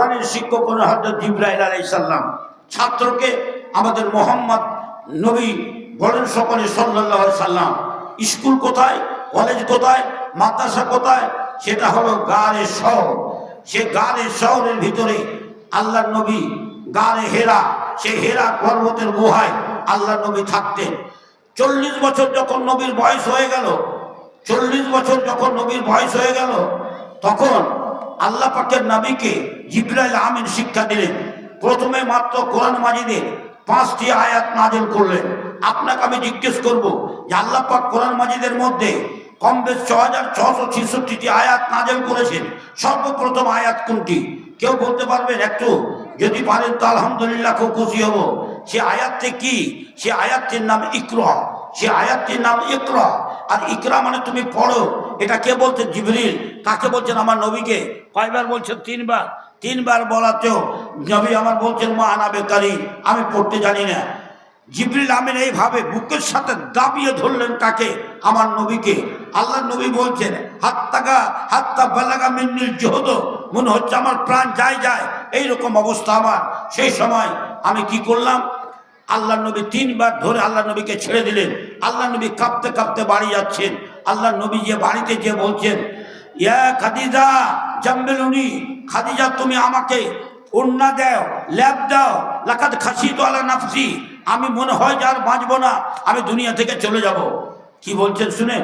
কোরআনের শিক্ষক হজরত জিব্রাইল আলাইসাল্লাম ছাত্রকে আমাদের মোহাম্মদ নবী বলেন সকলে সাল্লাহ সাল্লাম, স্কুল কোথায়? কলেজ কোথায়? মাদ্রাসা কোথায়? সেটা হলো গাড়ে শহর। সে গাড়ে শহরের ভিতরে আল্লাহ নবী গাড়ে হেরা, সে হেরা পর্বতের গুহায় আল্লাহ নবী থাকতেন। চল্লিশ বছর যখন নবীর বয়স হয়ে গেল, চল্লিশ বছর যখন নবীর বয়স হয়ে গেল, তখন আল্লাহ পাকের নবীকে জিব্রাইল আমিন শিক্ষা দিলেন। প্রথমে মাত্র কোরআন মাজিদের পাঁচটি আয়াত নাজেল করলেন। আপনাকে আমি জিজ্ঞেস করব যে আল্লাহ পাক কোরআন মাজিদের মধ্যে কম বেশ ছ হাজার ছশো ছেষট্টিটি আয়াত নাজেল করেছেন। সর্বপ্রথম আয়াত কোনটি? কেউ বলতে পারবেন একটু? যদি পারেন তো আলহামদুলিল্লাহ খুব খুশি হব। সে আয়াতটি কি? সে আয়াতটির নাম ইকরা। সে আয়াতটির নাম ইকরা। আর ইকরা মানে তুমি পড়ো। এটা কে বলছে? জিবরিল। কাকে বলছেন আমার নবীকে? কয়বার বলছেন? তিনবার। তিনবার বলাতেও নবী আমার বলছেন, মা আনা বেকারি, আমি পড়তে জানি না। জিবরিল আমিন এইভাবে বুকের সাথে দাবিয়ে ধরলেন কাকে আমার নবীকে। আল্লাহ নবী বলছেন হাত্তাগা হাত্তা বালাগা মিন্নির জহদ। মনে হচ্ছে আমার প্রাণ যায় যায়। এইরকম অবস্থা আমার। সেই সময় আমি কি করলাম? আল্লাহ নবী তিনবার ধরে আল্লাহ নবীকে ছেড়ে দিলেন। আল্লাহ নবী কাঁপতে কাঁপতে বাড়ি যাচ্ছেন। আল্লাহ নবী যে বাড়িতে যে বলছেন, ইয়া খাদিজা, জাম্বেলুনি, খাদিজা, তুমি আমাকে উন্না দাও ল্যাব দাও লাকাত খাসি তো আল্লাহ নাফসি, আমি মনে হয় যে আর বাঁচবো না, আমি দুনিয়া থেকে চলে যাব। কি বলছেন শুনে?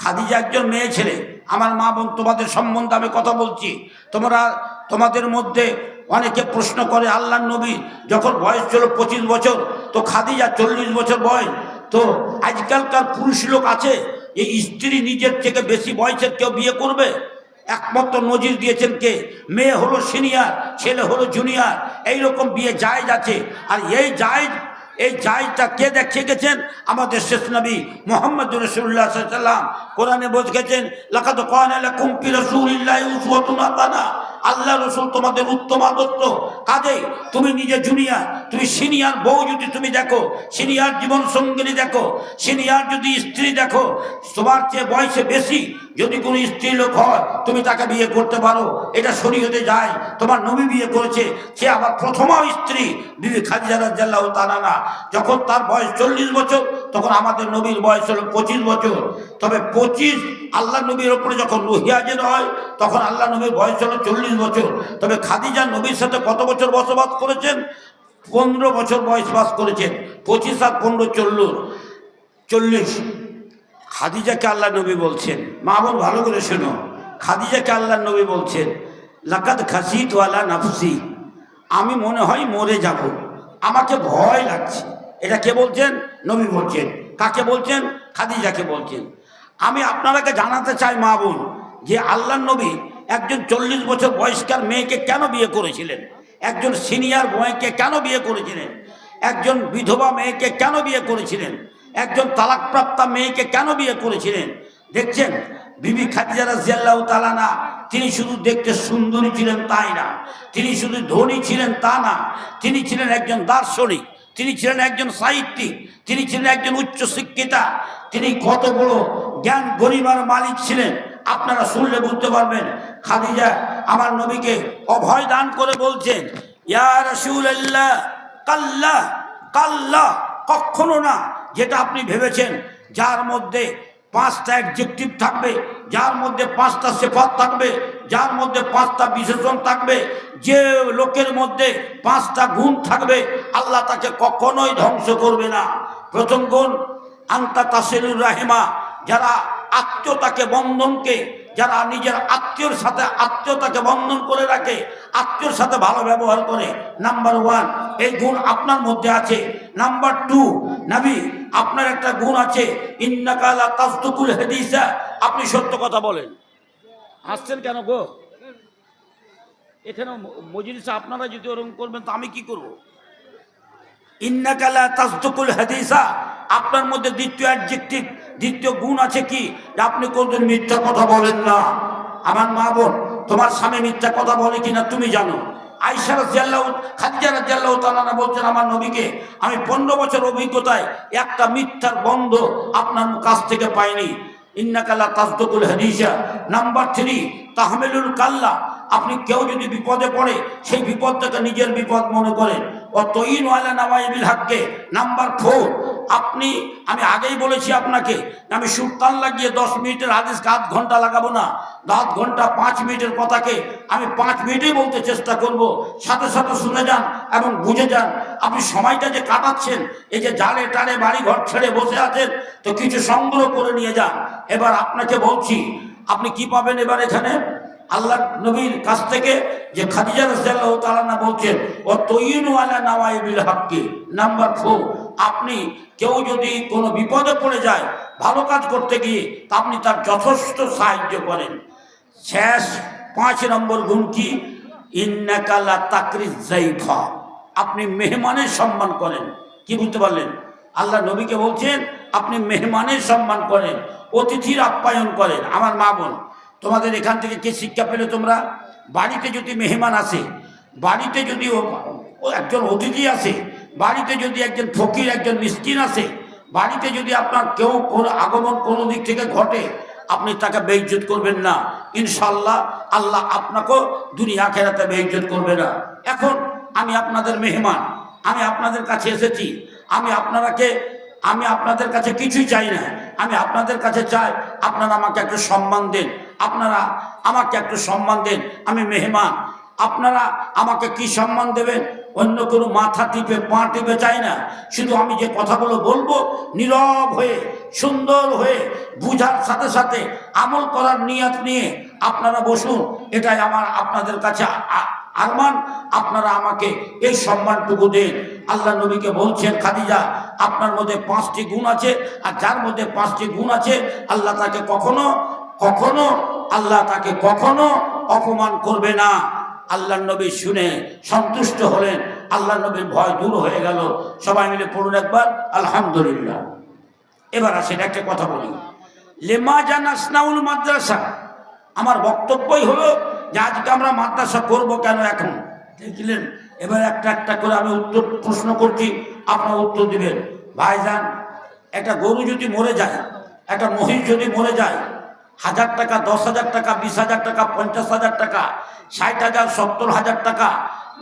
খাদিজা একজন মেয়ে ছেলে। আমার মা বোন তোমাদের সম্বন্ধে আমি কথা বলছি। তোমরা তোমাদের মধ্যে অনেকে প্রশ্ন করে আল্লাহ নবী যখন বয়স ছিল পঁচিশ বছর, তো খাদিজা চল্লিশ বছর বয়স, তো আজকালকার পুরুষ লোক আছে, এই স্ত্রী নিজের থেকে বেশি বয়সের কেউ বিয়ে করবে? একমাত্র নজির দিয়েছেন কে? মেয়ে হলো সিনিয়র, ছেলে হলো জুনিয়র, এইরকম বিয়ে জায়েজ আছে। আর এই জায়েজ, এই জায়টা কে দেখে গেছেন? আমাদের শেষ নবী মোহাম্মদ রসুল্লাহ সাল্লাম কোরআনে বসে গেছেন লাকাত কোরআন কুম্পি হাসানা আল্লাহ রসুল তোমাদের উত্তম আদর্শ কাজে তুমি নিজে জুনিয়র, তুমি সিনিয়র বউ যদি তুমি দেখো, সিনিয়র জীবন সঙ্গিনী দেখো, সিনিয়র যদি স্ত্রী দেখো, তোমার চেয়ে বয়সে বেশি যদি কোনো স্ত্রী লোক হয়, তুমি তাকে বিয়ে করতে পারো। এটা শরীয়তে যায়, তোমার নবী বিয়ে করেছে, সে আবার প্রথম স্ত্রী বিবি রাজ্লাহ তানানা যখন তার বয়স চল্লিশ বছর, তখন আমাদের নবীর বয়স হলো পঁচিশ বছর। তবে পঁচিশ আল্লাহ নবীর ওপরে যখন রুহিয়াজের হয়, তখন আল্লাহ নবীর বয়স হলো চল্লিশ বছর। তবে খাদিজা নবীর সাথে কত বছর বসবাস করেছেন? পনেরো বছর বয়স বাস করেছেন। পঁচিশ আর পনেরো চল্লিশ। চল্লিশ। খাদিজাকে আল্লাহ নবী বলছেন। মা বোন ভালো করে শোনো। খাদিজাকে আল্লাহ নবী বলছেন লাকাত খাসিত ওয়ালা নাফসি। আমি মনে হয় মরে যাব। আমাকে ভয় লাগছে। এটা কে বলছেন? নবী বলছেন। কাকে বলছেন? খাদিজাকে বলছেন। আমি আপনারাকে জানাতে চাই, মা বোন, যে আল্লাহ নবী একজন চল্লিশ বছর বয়স্কার মেয়েকে কেন বিয়ে করেছিলেন? একজন সিনিয়র বয়কে কেন বিয়ে করেছিলেন? একজন বিধবা মেয়েকে কেন বিয়ে করেছিলেন? একজন তালাকপ্রাপ্তা মেয়েকে কেন বিয়ে করেছিলেন? দেখছেন, বিবি খাদিজা রাজিয়াল্লাহ তালানা তিনি শুধু দেখতে সুন্দরী ছিলেন তাই না, তিনি শুধু ধনী ছিলেন তা না, তিনি ছিলেন একজন দার্শনিক, তিনি ছিলেন একজন সাহিত্যিক, তিনি ছিলেন একজন উচ্চ শিক্ষিতা তিনি কত বড় জ্ঞান গরিমার মালিক ছিলেন আপনারা শুনলে বুঝতে পারবেন। খাদিজা আমার নবীকে অভয় দান করে বলছেন কাল্লা কাল্লা, কখনো না। যেটা আপনি ভেবেছেন, যার মধ্যে পাঁচটা অ্যাডজেক্টিভ থাকবে, যার মধ্যে পাঁচটা সেফাত থাকবে, যার মধ্যে পাঁচটা বিশেষণ থাকবে, যে লোকের মধ্যে পাঁচটা গুণ থাকবে, আল্লাহ তাকে কখনোই ধ্বংস করবে না। প্রথম গুণ, আন্তা তাসিরুর রাহেমা, যারা আত্মীয়তাকে বন্ধনকে, যারা নিজের আত্মীয়র সাথে আত্মীয়তাকে বন্ধন করে রাখে, আত্মীয়র সাথে ভালো ব্যবহার করে, নাম্বার ওয়ান, এই গুণ আপনার মধ্যে আছে। নাম্বার টু, নাবি, আপনার একটা গুণ আছে হেদিসা। আপনি সত্য কথা বলেন। হাসছেন কেন গো? এখানে মজলিসে আপনারা যদি ওরকম করবেন, তো আমি কি করব? ইন্নাকালা তাজদুকুল হাদিসা, আপনার মধ্যে দ্বিতীয় অ্যাডজেক্টিভ দ্বিতীয় গুণ আছে কি? আপনি কোনদিন মিথ্যা কথা বলেন না। আমার মা বোন, তোমার স্বামী মিথ্যা কথা বলে কিনা তুমি জানো। বলছেন, আমার নবীকে আমি পনেরো বছর অভিজ্ঞতায় একটা বন্ধ আপনার কাছ থেকে পাইনি। নাম্বার থ্রি আপনি কেউ যদি বিপদে পড়ে, সেই বিপদটাকে নিজের বিপদ মনে করেন। ও তৈন ওয়ালা নামাইবিল হাক্কে। নাম্বার ফোর আপনি, আমি আগেই বলেছি আপনাকে আমি সুলতান লাগিয়ে দশ মিনিটের হাদিসকে আধ ঘণ্টা লাগাবো না। আধ ঘণ্টা পাঁচ মিনিটের কথাকে আমি পাঁচ মিনিটেই বলতে চেষ্টা করব। সাথে সাথে শুনে যান এবং বুঝে যান। আপনি সময়টা যে কাটাচ্ছেন, এই যে জালে টালে বাড়ি ঘর ছেড়ে বসে আছেন, তো কিছু সংগ্রহ করে নিয়ে যান। এবার আপনাকে বলছি, আপনি কি পাবেন এবার এখানে? আল্লাহ নবীর কাছ থেকে যে খাদিজা রাদিয়াল্লাহু তাআলা না বলছেন ও তৈনু আলা নাওয়াইবিল হাক্কি। নাম্বার ফোর আপনি কেউ যদি কোনো বিপদে পড়ে যায় ভালো কাজ করতে গিয়ে আপনি তার যথেষ্ট সাহায্য করেন। শেষ পাঁচ নম্বর গুণ কি? ইন্নাকালা তাকরিজ জাইফা আপনি মেহমানের সম্মান করেন। কি বুঝতে পারলেন? আল্লাহ নবীকে বলছেন, আপনি মেহমানের সম্মান করেন, অতিথির আপ্যায়ন করেন। আমার মা বোন, তোমাদের এখান থেকে কি শিক্ষা পেলে তোমরা? বাড়িতে যদি মেহমান আসে, বাড়িতে যদি একজন অতিথি আসে বাড়িতে যদি একজন ফকির, একজন মিসকিন আসে বাড়িতে যদি আপনার কেউ কোনো আগমন কোনো দিক থেকে ঘটে, আপনি তাকে বেইজ্জত করবেন না। ইনশাল্লাহ আল্লাহ আপনাকেও দুনিয়া খেরাতে বেইজ্জত করবে না। এখন আমি আপনাদের মেহমান, আমি আপনাদের কাছে এসেছি, আমি আপনারাকে, আমি আপনাদের কাছে কিছুই চাই না। আমি আপনাদের কাছে চাই, আপনারা আমাকে একটু সম্মান দেন। আপনারা আমাকে একটু সম্মান দেন, আমি মেহমান। আপনারা আমাকে কি সম্মান দেবেন? অন্য কোনো মাথা টিপে, পা টিপে চাই না। শুধু আমি যে কথাগুলো বলব, নীরব হয়ে, সুন্দর হয়ে, বুঝার সাথে সাথে, আমল করার নিয়ত নিয়ে আপনারা বসুন। এটাই আমার, আপনাদের কাছে আরমান। আপনারা আমাকে এই সম্মানটুকু দেন। আল্লাহ নবীকে বলছেন, খাদিজা, আপনার মধ্যে পাঁচটি গুণ আছে, আর যার মধ্যে পাঁচটি গুণ আছে, আল্লাহ তাকে কখনো কখনো, আল্লাহ তাকে কখনো অপমান করবে না। আল্লাহ নবী শুনে সন্তুষ্ট হলেন। আল্লাহ নবীর ভয় দূর হয়ে গেল। সবাই মিলে পড়ুন একবার, আলহামদুলিল্লাহ। এবার আসেন একটা কথা বলি। লেমা জানাসনাউল মাদ্রাসা, আমার বক্তব্যই হলো যে আজকে আমরা মাদ্রাসা করব কেন এখন? দেখলেন, এবার একটা একটা করে আমি উত্তর, প্রশ্ন করছি, আপনার উত্তর দিবেন। ভাইজান, একটা গরু যদি মরে যায়, একটা মহিষ যদি মরে যায় হাজার টাকা দশ হাজার টাকা বিশ হাজার টাকা পঞ্চাশ হাজার টাকা ষাট হাজার সত্তর হাজার টাকা।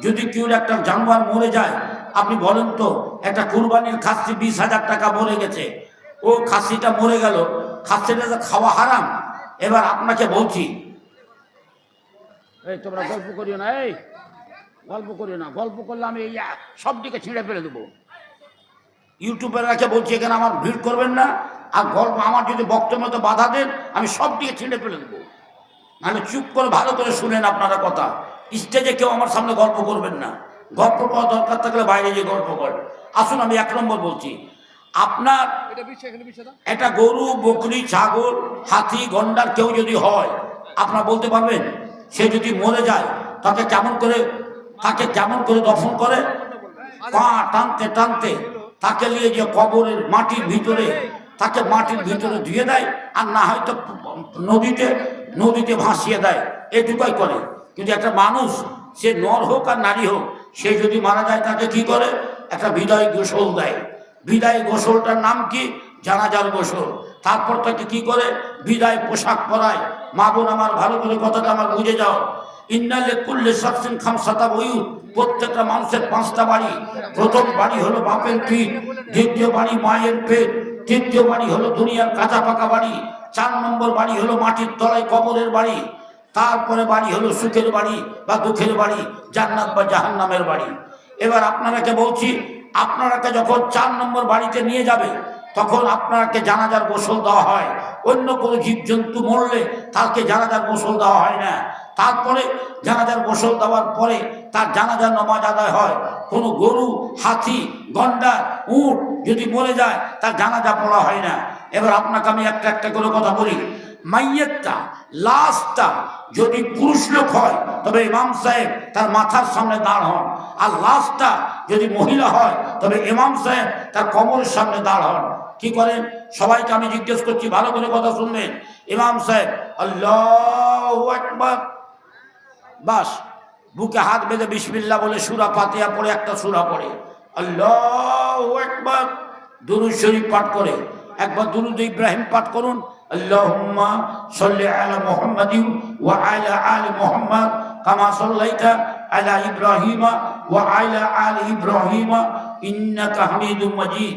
যদি কেউ একটা জানোয়ার মরে যায় আপনি বলেন তো একটা কুরবানির খাসি বিশ হাজার টাকা মরে গেছে। ও খাসিটা মরে গেল খাসিটা খাওয়া হারাম? এবার আপনাকে বলছি। এই তোমরা গল্প করিও না এই গল্প করিও না। গল্প করলে আমি এই সব দিকে ছিঁড়ে ফেলে দেবো। ইউটিউবারকে বলছি এখানে আমার ভিড় করবেন না। আর গল্প আমার যদি বক্তব্য মতো বাধা দেন আমি সব দিকে ছিঁড়ে ফেলে দেবো। নাহলে চুপ করে ভালো করে শুনেন আপনারা কথা। স্টেজে কেউ আমার সামনে গল্প করবেন না। গল্প করা দরকার থাকলে বাইরে গিয়ে গল্প করেন। আসুন আমি এক নম্বর বলছি। আপনার এটা গরু বকরি ছাগল হাতি গন্ডার কেউ যদি হয় আপনার বলতে পারবেন? সে যদি মরে যায় তাকে কেমন করে তাকে কেমন করে দফন করে? পা টানতে টানতে তাকে নিয়ে যে কবরের মাটির ভিতরে তাকে মাটির ভিতরে ধুয়ে দেয় আর না হয়তো নদীতে নদীতে ভাসিয়ে দেয়। এটুকাই করে। কিন্তু একটা মানুষ, সে নর হোক আর নারী হোক, সে যদি মারা যায় তাকে কি করে? একটা বিদায় গোসল দেয়। বিদায় গোসলটার নাম কি? জানাজার গোসল। তারপর তাকে কি করে? বিদায় পোশাক পরায়। মা বোন, আমার ভালো করে কথাটা আমার বুঝে যাও। ইন্নালে কুল্লে সাকসিন খাম সাতা বইউ প্রত্যেকটা মানুষের পাঁচটা বাড়ি। প্রথম বাড়ি হলো বাপের পিঠ, দ্বিতীয় বাড়ি মায়ের পেট। তৃতীয় বাড়ি হলো দুনিয়ার কাঁচা পাকা বাড়ি, চার নম্বর বাড়ি হলো মাটির তলায় কবরের বাড়ি, তারপরে বাড়ি হলো সুখের বাড়ি বা দুঃখের বাড়ি, জান্নাত বা জাহান্নামের বাড়ি। এবার আপনারাকে বলছি, আপনারাকে যখন চার নম্বর বাড়িতে নিয়ে যাবে, তখন আপনাকে জানাজার গোসল দেওয়া হয়। অন্য কোনো জীবজন্তু মরলে তাকে জানাজার গোসল দেওয়া হয় না। তারপরে জানাজার গোসল দেওয়ার পরে তার জানাজার নমাজ আদায় হয়। কোনো গরু, হাতি, গন্ডা, উট যদি মরে যায়, তার জানাজা পড়া হয় না। এবার আপনাকে আমি একটা একটা করে কথা বলি। মাইয়েরটা লাশটা যদি পুরুষ লোক হয়, তবে ইমাম সাহেব তার মাথার সামনে দাঁড় হন। আর লাশটা যদি মহিলা হয়, তবে ইমাম সাহেব তার কমরের সামনে দাঁড় হন। কি করেন সবাইকে আমি জিজ্ঞেস করছি, ভালো করে কথা শুনবেন? ইমাম সাহেব, আল্লাহ একবার বাস, বুকে হাত বেঁধে বিসমিল্লা বলে সুরা পাতিয়া পরে একটা সুরা পরে আল্লাহ একবার দুরুদ শরীফ পাঠ করে। একবার দুরুদ ইব্রাহিম পাঠ করুন। আল্লাহুম্মা সাল্লি আলা মুহাম্মাদিন ওয়া আলা আলি মুহাম্মাদ, কামা সাল্লাইতা আলা ইব্রাহিমা ওয়া আলা আলি ইব্রাহিমা, ইন্নাকা হামিদুম মাজিদ।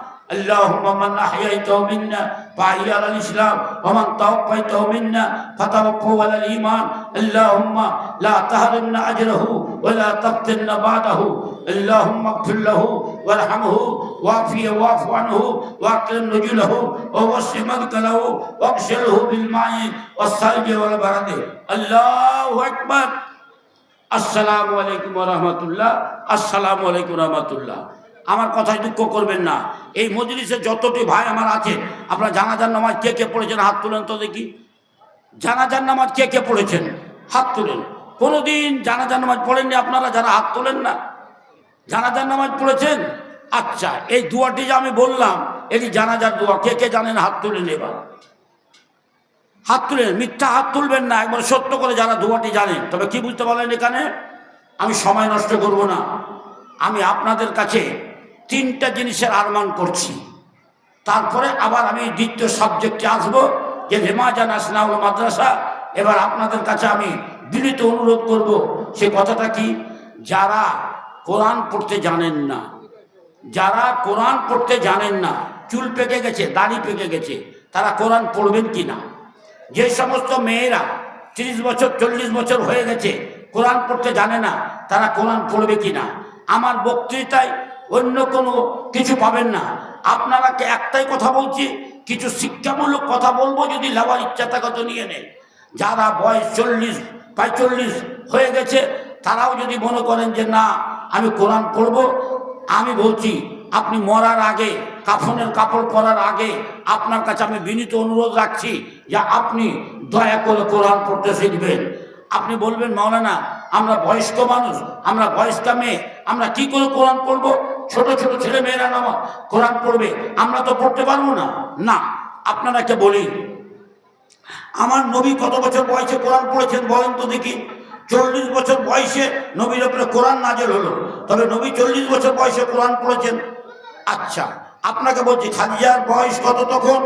اللهم من أحييته منا فأحيا الإسلام ومن توقيته منا فتوقوا على الإيمان. اللهم لا تهرمنا أجره ولا تقتلن بعده. اللهم اغفر له وارحمه وافي واعف عنه واكرم نجله ووسع مدخله واغسله بالماء والثلج والبرد. الله أكبر. السلام عليكم ورحمة الله. السلام عليكم ورحمة الله. আমার কথায় দুঃখ করবেন না। এই মজলিসে যতটি ভাই আমার আছে, আপনারা জানাজার নামাজ কে কে পড়েছেন? হাত তুলেন তো দেখি। জানাজার নামাজ কে কে পড়েছেন? হাত তুলেন। কোনোদিন জানাজার নামাজ পড়েননি আপনারা যারা হাত তোলেন না। জানাজার নামাজ পড়েছেন? আচ্ছা এই দুয়াটি যে আমি বললাম, এটি জানাজার দোয়া। কে কে জানেন? হাত তুলেন এবার। হাত তুলেন। মিথ্যা হাত তুলবেন না, একবার সত্য করে যারা দোয়াটি জানেন। তবে কি বুঝতে পারলেন এখানে? আমি সময় নষ্ট করব না। আমি আপনাদের কাছে তিনটা জিনিসের আরমান করছি। তারপরে আবার আমি দ্বিতীয় সাবজেক্টে আসব, যে লেমাজান আসনাউল মাদ্রাসা। এবার আপনাদের কাছে আমি বিনীত অনুরোধ করব, সে কথাটা কি? যারা কোরআন পড়তে জানেন না, যারা কোরআন পড়তে জানেন না, চুল পেকে গেছে, দাড়ি পেকে গেছে, তারা কোরআন পড়বেন কি না? যে সমস্ত মেয়েরা তিরিশ বছর, চল্লিশ বছর হয়ে গেছে, কোরআন পড়তে জানে না, তারা কোরআন পড়বে কি না? আমার বক্তৃতায় অন্য কোনো কিছু পাবেন না। আপনারা কে একটাই কথা বলছি, কিছু শিক্ষামূলক কথা বলব যদি লেবার ইচ্ছা থাকে তো নিয়ে। নেন যারা বয়স চল্লিশ পঁয়চল্লিশ হয়ে গেছে, তারাও যদি মনে করেন যে না, আমি কোরআন পড়ব, আমি বলছি, আপনি মরার আগে, কাফনের কাপড় পরার আগে আপনার কাছে আমি বিনীত অনুরোধ রাখছি যে আপনি দয়া করে কোরআন পড়তে শিখবেন। আপনি বলবেন, মাওলানা, আমরা বয়স্ক মানুষ, আমরা বয়স্কা মেয়ে, আমরা কি করে কোরআন পড়ব? ছোট ছোট ছেলে মেয়েরা নামা, কোরআন পড়বে, আমরা তো পড়তে পারব না। না আপনারাকে বলি? আমার নবী কত বছর বয়সে কোরআন পড়েছেন বলেন তো দেখি। চল্লিশ বছর বয়সে নবীর ওপরে কোরআন নাজেল হলো। তবে নবী চল্লিশ বছর বয়সে কোরআন পড়েছেন। আচ্ছা আপনাকে বলছি, খাদিজার বয়স কত তখন?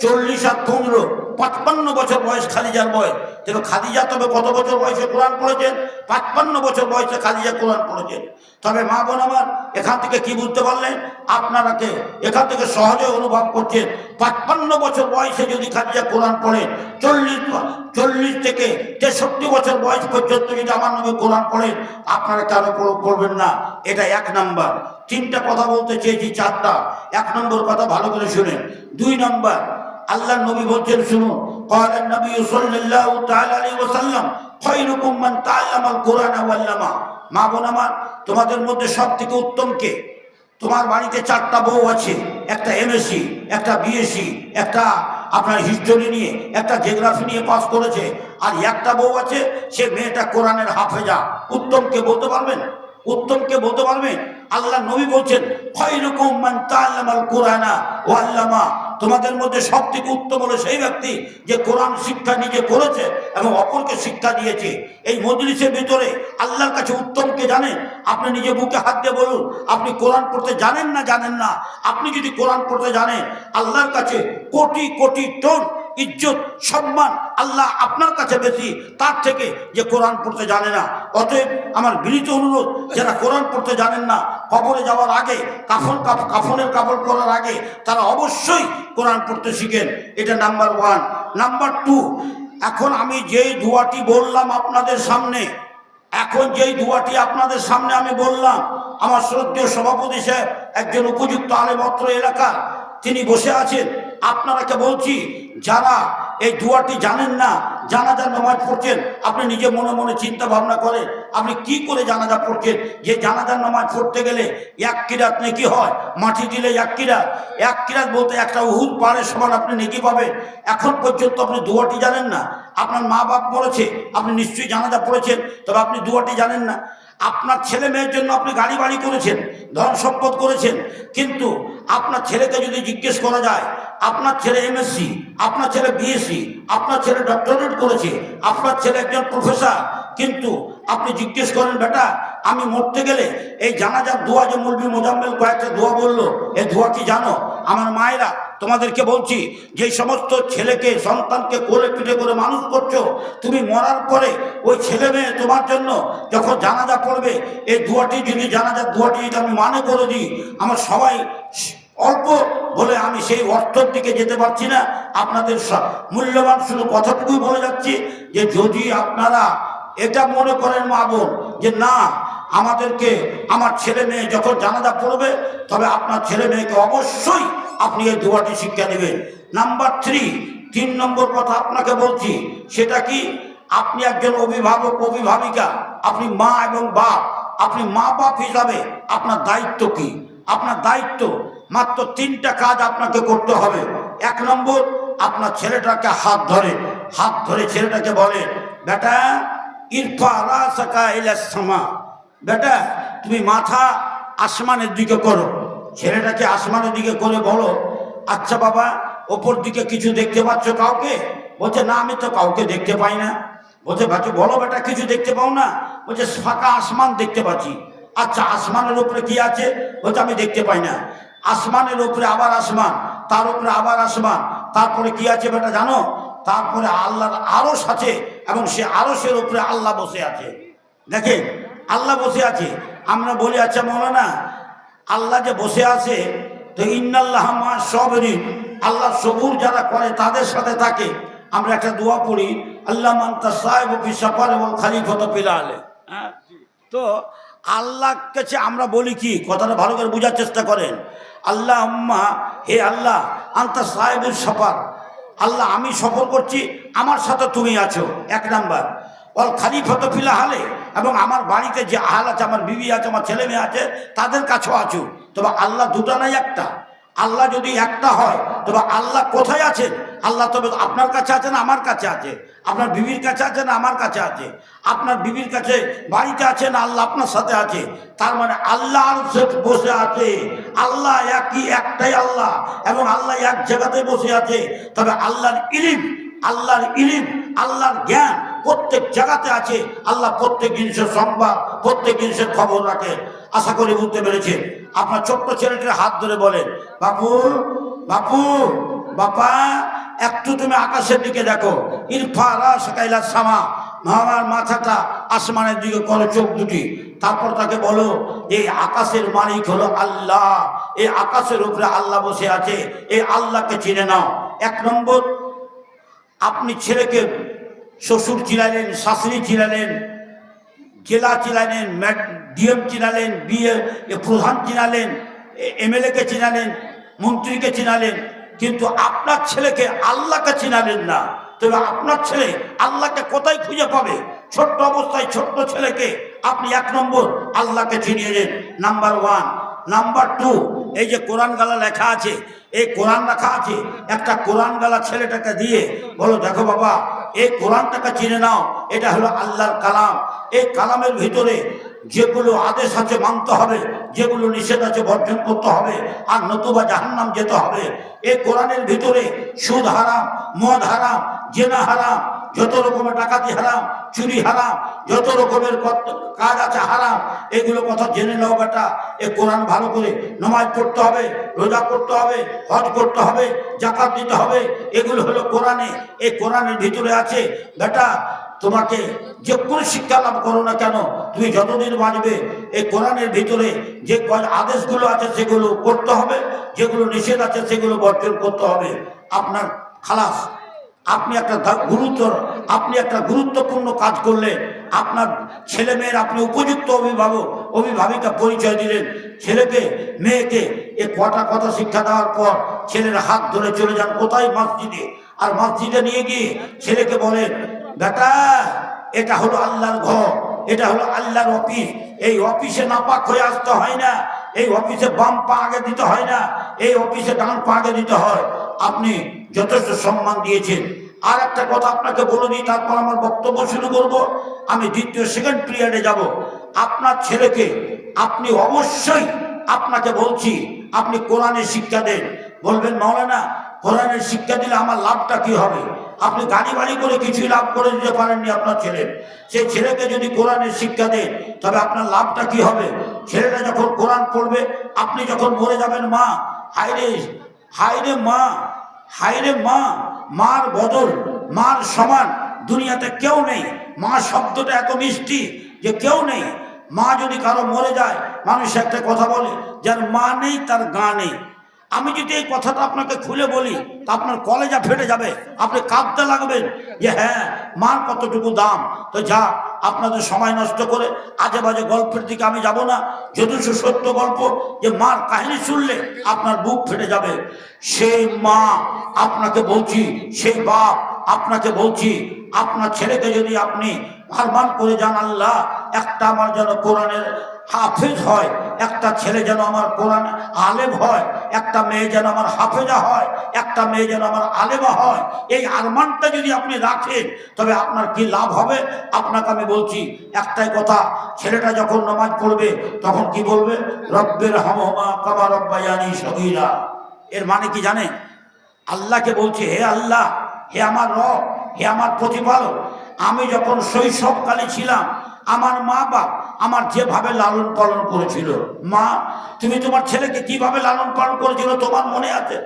চল্লিশ আর পনেরো, পাঁচপান্ন বছর বয়স খাদিজার বয়স। দেখো, খাদিজা তবে কত বছর বয়সে কোরআন পড়েছেন? পাঁচপান্ন বছর বয়সে খাদিজা কোরআন পড়েছেন। তবে মা বোন আমার, এখান থেকে কি বুঝতে পারলেন? আপনারাকে এখান থেকে সহজে অনুভব করছেন, পাঁচপান্ন বছর বয়সে যদি খাদিজা কোরআন পড়েন চল্লিশ চল্লিশ থেকে তেষট্টি বছর বয়স পর্যন্ত যদি আমার নামে কোরআন পড়েন আপনারা পড়- পড়বেন না? এটা এক নাম্বার। তিনটা কথা বলতে চেয়েছি, চারটা। এক নম্বর কথা ভালো করে শুনেন। দুই নম্বর আল্লাহ নবী বলছেন শুনুন قال النبي صلى الله تعالى عليه وسلم خيركم من تعلم القرآن وعلمه মা বোন আমার তোমাদের মধ্যে সব থেকে উত্তম কে তোমার বাড়িতে চারটা বউ আছে একটা এমএসসি একটা বিএসসি একটা আপনার হিস্টোরি নিয়ে একটা জিওগ্রাফি নিয়ে পাস করেছে আর একটা বউ আছে সে মেয়েটা কোরআনের হাফেজা উত্তমকে বলতে পারবেন উত্তমকে বলতে পারবেন আল্লাহ নবী বলছেন খয়রুকুম মান তাআল্লামাল কুরআনা ওয়া আল্লামা তোমাদের মধ্যে সব থেকে উত্তম হলো সেই ব্যক্তি যে কোরআন শিক্ষা নিজে করেছে এবং অপরকে শিক্ষা দিয়েছে। এই মজলিসের ভিতরে আল্লাহর কাছে উত্তমকে জানেন? আপনি নিজে বুকে হাত দিয়ে বলুন, আপনি কোরআন পড়তে জানেন না জানেন না? আপনি যদি কোরআন পড়তে জানেন, আল্লাহর কাছে কোটি কোটি টন ইজ্জত, সম্মান আল্লাহ আপনার কাছে বেশি, তার থেকে যে কোরআন পড়তে জানে না। অতএব আমার বিনীত অনুরোধ, যারা কোরআন পড়তে জানেন না, কবরে যাওয়ার আগে, কাফন কাফনের কাপড় পরার আগে, তারা অবশ্যই কোরআন পড়তে শিখেন। এটা নাম্বার ওয়ান। নাম্বার টু, এখন আমি যেই দোয়াটি বললাম আপনাদের সামনে, এখন যেই দুয়াটি আপনাদের সামনে আমি বললাম, আমার শ্রদ্ধেয় সভাপতি সাহেব, একজন উপযুক্ত আলেমত্র এলাকা তিনি বসে আছেন। আপনারাকে বলছি, যারা এই দুয়াটি জানেন না জানাজা নামাজ পড়ছেন, আপনি নিজে মনে মনে চিন্তা ভাবনা করেন, আপনি কি করে জানাজা পড়ছেন? যে জানাজার নামাজ পড়তে গেলে এক কিরাত নেকি হয়, মাটি দিলে এক কিরাত এক কিরাত বলতে একটা উহুদ পাহাড়ের সমান আপনি নেকি পাবেন। এখন পর্যন্ত আপনি দুয়াটি জানেন না। আপনার মা বাপ পড়েছে আপনি নিশ্চয়ই জানাজা পড়েছেন, তবে আপনি দুয়াটি জানেন না। আপনার ছেলে মেয়ের জন্য আপনি গাড়ি বাড়ি করেছেন, ধন সম্পদ করেছেন, কিন্তু আপনার ছেলেকে যদি জিজ্ঞেস করা যায়, আপনার ছেলে এমএসসি আপনার ছেলে বিএসসি আপনার ছেলে ডক্টরেট করেছে, আপনার ছেলে একজন প্রফেসর কিন্তু আপনি জিজ্ঞেস করেন, বেটা, আমি মরতে গেলে এই জানাজার দোয়া যে মুলবি মোজাম্মেল কয়েকটা দোয়া বলল এই দোয়া কি জানো? আমার মায়েরা তোমাদেরকে বলছি, যে সমস্ত ছেলেকে, সন্তানকে কোলে পিঠে করে মানুষ করছ, তুমি মরার পরে ওই ছেলে মেয়ে তোমার জন্য যখন জানাজা পড়বে এই দুয়াটি যদি জানাজার দুয়াটি যদি আমি মানে করে দিই, আমার সবাই অল্প বলে আমি সেই অর্থর দিকে যেতে পারছি না। আপনাদের মূল্যবান শুধু কথাটুকুই বলে যাচ্ছি, যে যদি আপনারা এটা মনে করেন মা বোন, যে না, আমাদেরকে, আমার ছেলে মেয়ে যখন জানাজা পড়বে, তবে আপনার ছেলে মেয়েকে অবশ্যই আপনি এই দুয়াটি শিক্ষা দেবেন নাম্বার থ্রি তিন নম্বর কথা আপনাকে বলছি, সেটা কি? আপনি একজন অভিভাবক, অভিভাবিকা, আপনি মা এবং বাপ, আপনি মা বাপ হিসাবে আপনার দায়িত্ব কি? আপনার দায়িত্ব মাত্র তিনটা কাজ আপনাকে করতে হবে। এক নম্বর, আপনার ছেলেটাকে হাত ধরে হাত ধরে ছেলেটাকে বলে, বেটা, ইরফা বেটা, তুমি মাথা আসমানের দিকে করো। ছেলেটাকে আসমানের দিকে করে বলো আচ্ছা বাবা, ওপর দিকে কিছু দেখতে পাচ্ছ কাউকে? বলছে, না, আমি তো কাউকে দেখতে পাই না। বলছে, বাচ্চা, বলো বেটা, কিছু দেখতে পাও না? বলছে, ফাঁকা আসমান দেখতে পাচ্ছি। আচ্ছা আসমানের উপরে কি আছে? বলছে, আমি দেখতে পাই না। আসমানের উপরে আবার আসমান, তার উপরে আবার আসমান, তারপরে কি আছে বেটা জানো? তারপরে আল্লাহর আরস আছে এবং সে আরসের উপরে আল্লাহ বসে আছে। দেখেন, আল্লাহ বসে আছে। আমরা বলি আচ্ছা মৌলানা আল্লাহ যে বসে আছে, তো ইন্নাল্লাহ মা সবরিন আল্লাহ সবুর যারা করে তাদের সাথে থাকে। আমরা একটা দোয়া পড়ি, আল্লাহ মান্তা সাহেব সাফার এবং খালিফত পিলালে হ্যাঁ? তো আল্লাহ কাছে আমরা বলি কি, কথাটা ভালো করে বোঝার চেষ্টা করেন। আল্লাহ আম্মা হে আল্লাহ, আন্তা সাহেবের সফর। আল্লাহ, আমি সফর করছি, আমার সাথে তুমি আছো। এক নাম্বার। অল খালিফত ফিলা হালে এবং আমার বাড়িতে যে আহাল আছে, আমার বিবি আছে, আমার ছেলে মেয়ে আছে, তাদের কাছেও আছো। তবে আল্লাহ দুটো নাই একটা। আল্লাহ যদি একটা হয়, তবে আল্লাহ কোথায় আছেন? আল্লাহ তবে আপনার কাছে আছেন আমার কাছে আছে? আপনার বিবির কাছে আছেন আমার কাছে আছে? আপনার বিবির কাছে বাড়িতে আছেন আল্লাহ আপনার সাথে আছে? তার মানে আল্লাহ আর বসে আছে। আল্লাহ একই একটাই আল্লাহ, এবং আল্লাহ এক জায়গাতে বসে আছে। তবে আল্লাহর ইলিম আল্লাহর ইলিম, আল্লাহর জ্ঞান প্রত্যেক জায়গাতে আছে। আল্লাহ প্রত্যেক জিনিসের সংবাদ প্রত্যেক জিনিসের খবর রাখে। আশা করি বুঝতে পেরেছে আপনার ছোট্ট ছেলেটির হাত ধরে বলেন, বাপু বাপু, বাপা, একটু তুমি আকাশের দিকে দেখো। ইরফা রাসাইলা সামা আমার মাথাটা আসমানের দিকে করো চোখ দুটি। তারপর তাকে বলো, এই আকাশের মালিক হলো আল্লাহ। এই আকাশের উপরে আল্লাহ বসে আছে। এই আল্লাহকে চিনে নাও। এক নম্বর আপনি ছেলেকে শ্বশুর চিনালেন, শাশুড়ি চিলালেন জেলা চিনালেন ডিএম চিনালেন, বিএ প্রধান চিনালেন এমএলএকে চিনালেন, মন্ত্রীকে চিনালেন, কিন্তু আপনার ছেলেকে আল্লাহকে চিনালেন না। তবে আপনার ছেলে আল্লাহকে কোথায় খুঁজে পাবে? ছোট্ট অবস্থায় ছোট্ট ছেলেকে আপনি এক নম্বর আল্লাহকে চিনিয়ে নাম্বার ওয়ান। নাম্বার টু এই যে কোরআন গালা লেখা আছে, এই কোরআন লেখা আছে, একটা কোরআন গালা ছেলেটাকে দিয়ে বলো, দেখো বাবা, এই কোরআনটাকে চিনে নাও, এটা হলো আল্লাহর কালাম। এই কালামের ভিতরে যেগুলো আদেশ আছে মানতে হবে, যেগুলো নিষেধ আছে বর্জন করতে হবে, আর নতুবা জাহান্নাম যেতে হবে, এই কোরআনের ভিতরে সুদ হারাম, মদ হারাম, জেনা হারাম যত রকমের ডাকাতি হারাম, চুরি হারাম, যত রকমের কাজ আছে হারাম, এগুলো কথা জেনে নাও বেটা। এ কোরআন ভালো করে নমাজ পড়তে হবে, রোজা করতে হবে, হজ করতে হবে জাকাত দিতে হবে, এগুলো হলো কোরআনে। এই কোরআনের ভিতরে আছে, বেটা, তোমাকে যে কোনো শিক্ষা লাভ করো না কেন, তুমি যতদিন বাঁচবে এই কোরআনের ভিতরে যে আদেশগুলো আছে সেগুলো করতে হবে, যেগুলো নিষেধ আছে সেগুলো বর্জন করতে হবে। আপনার খালাস আপনি একটা গুরুতর আপনি একটা গুরুত্বপূর্ণ কাজ করলেন। আপনার ছেলে মেয়ের আপনি উপযুক্ত অভিভাবক অভিভাবিকা পরিচয় দিলেন। ছেলেকে, মেয়েকে এ কটা কথা শিক্ষা দেওয়ার পর ছেলের হাত ধরে চলে যান কোথায়? মসজিদে। আর মসজিদে নিয়ে গিয়ে ছেলেকে বলেন, বেটা, এটা হলো আল্লাহর ঘর, এটা হলো আল্লাহর অফিস। এই অফিসে নাপাক হয়ে আসতে হয় না। এই অফিসে বাম পা আগে দিতে হয় না। এই অফিসে ডান পা আগে দিতে হয়। আপনি যথেষ্ট সম্মান দিয়েছেন। আর একটা কথা আপনাকে বলে দিই, তারপর আমার বক্তব্য শুরু করব। আমি দ্বিতীয় সেকেন্ড পিরিয়ডে যাব। আপনার ছেলেকে আপনি অবশ্যই আপনাকে বলছি, আপনি কোরআনের শিক্ষা দেন। বলবেন, মাওলানা, কোরআনের শিক্ষা দিলে আমার লাভটা কি হবে? আপনি গাড়ি বাড়ি করে কিছুই লাভ করে দিতে পারেননি আপনার ছেলের সেই ছেলেকে যদি কোরআনের শিক্ষা দেন, তবে আপনার লাভটা কি হবে? ছেলেটা যখন কোরআন পড়বে, আপনি যখন মরে যাবেন, মা হাইরে হাইরে মা হাইরে মা, মার বদল, মার সমান, দুনিয়াতে কেউ নেই। মা শব্দটা এত মিষ্টি যে কেউ নেই। মা যদি কারও মরে যায়, মানুষ একটা কথা বলে, যার মা নেই, তার গা নেই। আমি যদি এই কথাটা আপনাকে খুলে বলি, তা আপনার কলেজা ফেটে যাবে। আপনি কাঁদতে লাগবেন যে হ্যাঁ মার কতটুকু দাম? তো যা, আপনাদের সময় নষ্ট করে আজে বাজে গল্পের দিকে আমি যাব না। যথেষ্ট সত্য গল্প যে মার কাহিনী শুনলে আপনার বুক ফেটে যাবে। সেই মা আপনাকে বলছি, সেই বাপ আপনাকে বলছি, আপনার ছেলেকে যদি আপনি আরমান করে যান, আল্লাহ, একটা আমার যেন কোরআনের হাফেজ হয়, একটা ছেলে যেন আমার কোরআন আলেম হয়, একটা মেয়ে যেন আমার হাফেজা হয়, একটা মেয়ে যেন আমার আলেমা হয়। এই আরমানটা যদি আপনি রাখেন, তবে আপনার কি লাভ হবে? আপনাকে আমি বলছি, একটাই কথা, ছেলেটা যখন নামাজ পড়বে, তখন কি বলবে? রব্বের হামহমা কামা রব্বায়ানি সগীরা। এর মানে কি জানে আল্লাহকে বলছে, হে আল্লাহ, হে আমার রব, হে আমার প্রতিপালক আমি যখন শৈশবকালে ছিলাম, আমার মা বাপ আমার যেভাবে লালন পালন করেছিল, মা, তুমি তোমার ছেলেকে কীভাবে লালন পালন করেছিল তোমার মনে আছে?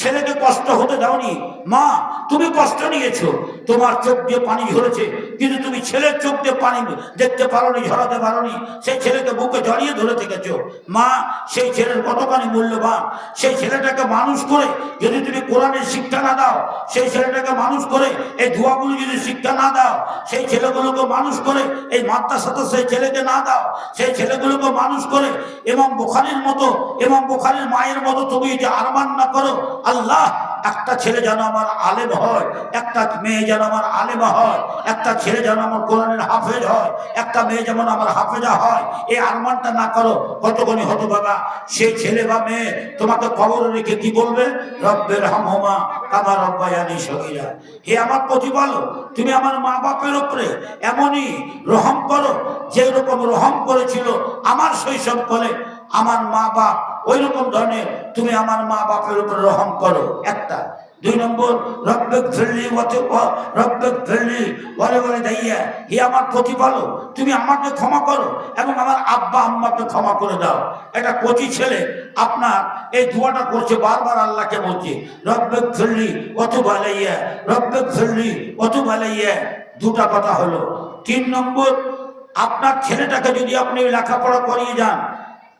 ছেলেকে কষ্ট হতে দাওনি। মা, তুমি কষ্ট নিয়েছো। তোমার চোখ দিয়ে পানি ঝরেছে, কিন্তু তুমি ছেলের চোখ দিয়ে পানি দেখতে পারোনি, ঝরাতে পারোনি। সেই ছেলেকে বুকে জড়িয়ে ধরে থেকেছো। মা, সেই ছেলের কতখানি মূল্যবান। সেই ছেলেটাকে মানুষ করে যদি তুমি কোরআনের শিক্ষা না দাও, সেই ছেলেটাকে মানুষ করে এই ধোয়াগুলো যদি শিক্ষা না দাও, সেই ছেলেগুলোকে মানুষ করে এই মাদ্রাসাতে সেই ছেলেকে না দাও, সেই ছেলেগুলোকে মানুষ করে এবং বোখারির মতো এবং বোখারির মায়ের মতো তুমি যদি আরমান না করো আল্লাহ, একটা ছেলে যেন আমার আলেম হয়, একটা মেয়ে যেন আমার আলেমা হয়, একটা ছেলে যেন আমার কোরআনের হাফেজ হয়, একটা মেয়ে যেমন আমার হাফেজা হয়, এই আরমানটা না করো কতক্ষণই হতো বাবা সেই ছেলে বা মেয়ে তোমাকে কবর রেখে কি বলবে? রব্বের হামহমা কামা রব্বায়ানি সগীরা। হে আমার প্রতিপালক, তুমি আমার মা বাপের উপরে এমনই রহম করো যে রকম রহম করেছিল আমার শৈশব করে আমার মা বাপ ওই রকম ধরনের তুমি আমার মা বাপের উপর রহম করো। একটা। দুই নম্বর, রব্বেক ফেললি রব্বেক ফেললি বলে বলে দাইয়া। হে আমার প্রতিপালক, তুমি আমাকে ক্ষমা করো এবং আমার আব্বা আম্মাকে ক্ষমা করে দাও। একটা কচি ছেলে আপনার এই দোয়াটা করছে বারবার আল্লাহকে বলছে, রব্বেক ফেললি অত ভালাইয়া রব্বেক ফেললি অত ভালাইয়া দুটা কথা হলো। তিন নম্বর, আপনার ছেলেটাকে যদি আপনি লেখাপড়া করিয়ে যান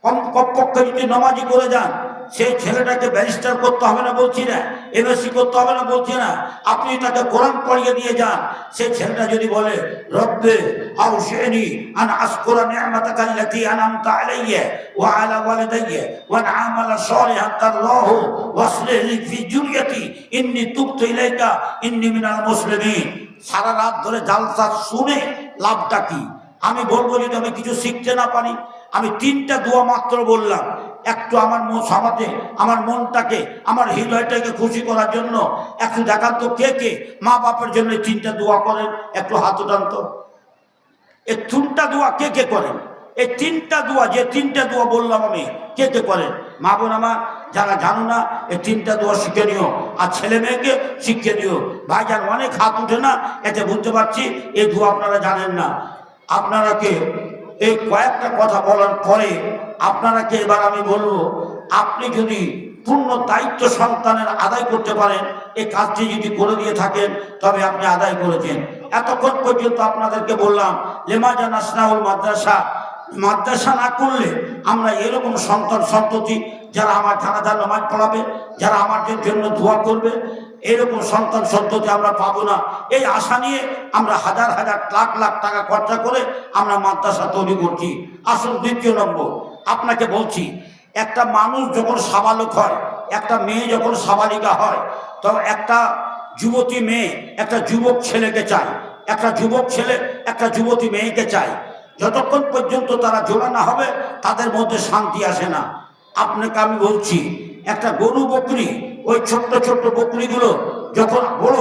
কমপক্ষে যদি নমাজি করে যান, সেই ছেলেটাকে ব্যারিস্টার করতে হবে না বলছি না এমএসসি করতে হবে না বলছি না, আপনি তাকে কোরআন পড়িয়ে দিয়ে যান। সেই ছেলেটা যদি বলে, রব্বে, আও শেনি আন আশকুরা নি'মাতাকা আল্লাতী আনআমতা আলাইয়া ওয়া আলা ওয়ালিদাইয়া ওয়া আ'মালা সালিহান তারদাহু ওয়াসলিহ লি ফি যুররিয়াতি ইন্নী তুবতু ইলাইকা, ইন্নী মিনাল মুসলিমিন। সারা রাত ধরে জালসা শুনে লাভটা কি? আমি বলব যদি আমি কিছু শিখতে না পারি আমি তিনটা দোয়া মাত্র বললাম। একটু আমার সমাজে আমার মনটাকে, আমার হৃদয়টাকে খুশি করার জন্য একটু দেখান তো কে কে মা বাপের জন্য তিনটা দোয়া করেন, একটু হাত উঠান তো। এই তিনটা দোয়া কে কে করেন? এই তিনটা দোয়া, যে তিনটা দোয়া বললাম আমি, কে কে করেন? মা বোন আমার, যারা জানো না, এই তিনটা দোয়া শিখে নিও। আর ছেলে মেয়েকে শিখে নিও। ভাইজান অনেক হাত উঠে না, এতে বুঝতে পারছি, এই দোয়া আপনারা জানেন না। আপনারা কে? এই কয়েকটা কথা বলার পরে আপনারাকে এবার আমি বলব, আপনি যদি পূর্ণ দায়িত্ব সন্তানের আদায় করতে পারেন, এই কাজটি যদি করে দিয়ে থাকেন, তবে আপনি আদায় করেছেন। এতক্ষণ পর্যন্ত আপনাদেরকে বললাম লেমাজা নাসনাউল মাদ্রাসা মাদ্রাসা না করলে আমরা এরকম সন্তান সন্ততি যারা আমার জানাজার নামাজ পড়াবে, যারা আমাদের জন্য দোয়া করবে, এরকম সন্তান সন্ততি আমরা পাবো না। এই আশা নিয়ে আমরা হাজার হাজার লাখ লাখ টাকা খরচা করে আমরা মাদ্রাসা তৈরি করছি। আসল দ্বিতীয় নম্বর, আপনাকে বলছি, একটা মানুষ যখন সাবালক হয়, একটা মেয়ে যখন সাবালিকা হয় তখন একটা যুবতী মেয়ে একটা যুবক ছেলেকে চায়, একটা যুবক ছেলে একটা যুবতী মেয়েকে চায়। যতক্ষণ পর্যন্ত তারা জোড়া না হবে, তাদের মধ্যে শান্তি আসে না। আপনাকে আমি বলছি, একটা গরু বকরি, ওই ছোট্ট ছোট্ট বকরিগুলো যখন বড়